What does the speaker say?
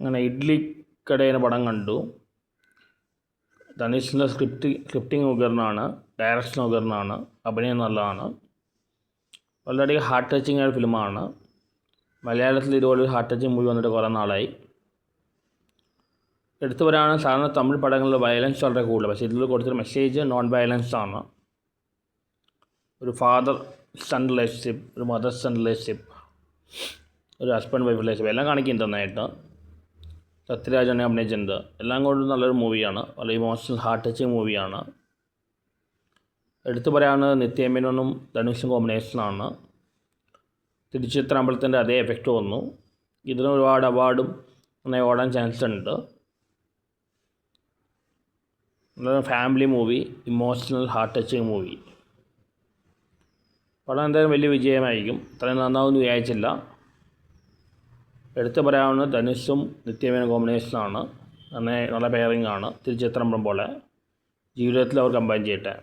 അങ്ങനെ ഇഡ്ലി കടയുടെ പടം കണ്ടു. തനീഷിന്റെ സ്ക്രിപ്റ്റ് സ്ക്രിപ്റ്റിംഗ് ഉഗ്രനാണ് ഡയറക്ഷൻ ഉഗ്രനാണ് അഭിനയം നല്ലതാണ്. വളരെയധികം ഹാർട്ട് ടച്ചിങ് ആയ ഫിലിമാണ്. മലയാളത്തിൽ ഇതുപോലെ ഒരു ഹാർട്ട് ടച്ചിങ് മൂവി വന്നിട്ട് കുറേ നാളായി. എടുത്തു വരാണ് സാധാരണ തമിഴ് പടങ്ങളിൽ വയലൻസ് വളരെ കൂടുതൽ പക്ഷേ ഇതിൽ കൊടുത്തൊരു മെസ്സേജ് നോൺ വയലൻസ് ആണ്. ഒരു ഫാദർ സൺ റിലേഷൻഷിപ്പ് ഒരു മദർ സൺ റിലേഷൻഷിപ്പ് ഒരു ഹസ്ബൻഡ് വൈഫ് റിലേഷൻഷിപ്പ് എല്ലാം കാണിക്കുന്നുണ്ട് നന്നായിട്ട് സത്യരാജനെ അഭിനയിച്ചിട്ടുണ്ട്. എല്ലാം കൊണ്ടും നല്ലൊരു മൂവിയാണ്. വളരെ ഇമോഷണൽ ഹാർട്ട് ടച്ചിങ് മൂവിയാണ്. എടുത്തു പറയാവുന്നത് നിത്യമേനോനും ധനുഷും കോമ്പിനേഷനാണ് തിരുച്ചിത്രമ്പലത്തിന്റെ അതേ എഫക്റ്റ് വന്നു. ഇതിന് ഒരുപാട് അവാർഡും നന്നായി ഓടാൻ ചാൻസ് ഉണ്ട്. നല്ലൊരു family movie emotional heart touching movie പടം എന്തായാലും വലിയ വിജയമായിരിക്കും. ഇത്രയും നന്നാവുമെന്ന് വിചാരിച്ചില്ല. എടുത്തു പറയാവുന്ന ധനുഷും നിത്യമേന കോമ്പിനേഷനാണ് നന്നായി നല്ല പെയറിംഗ് ആണ്. തിരുച്ചിത്രമ്പലം പോലെ ജീവിതത്തിൽ അവർ കമ്പൈൻ ചെയ്യട്ടെ.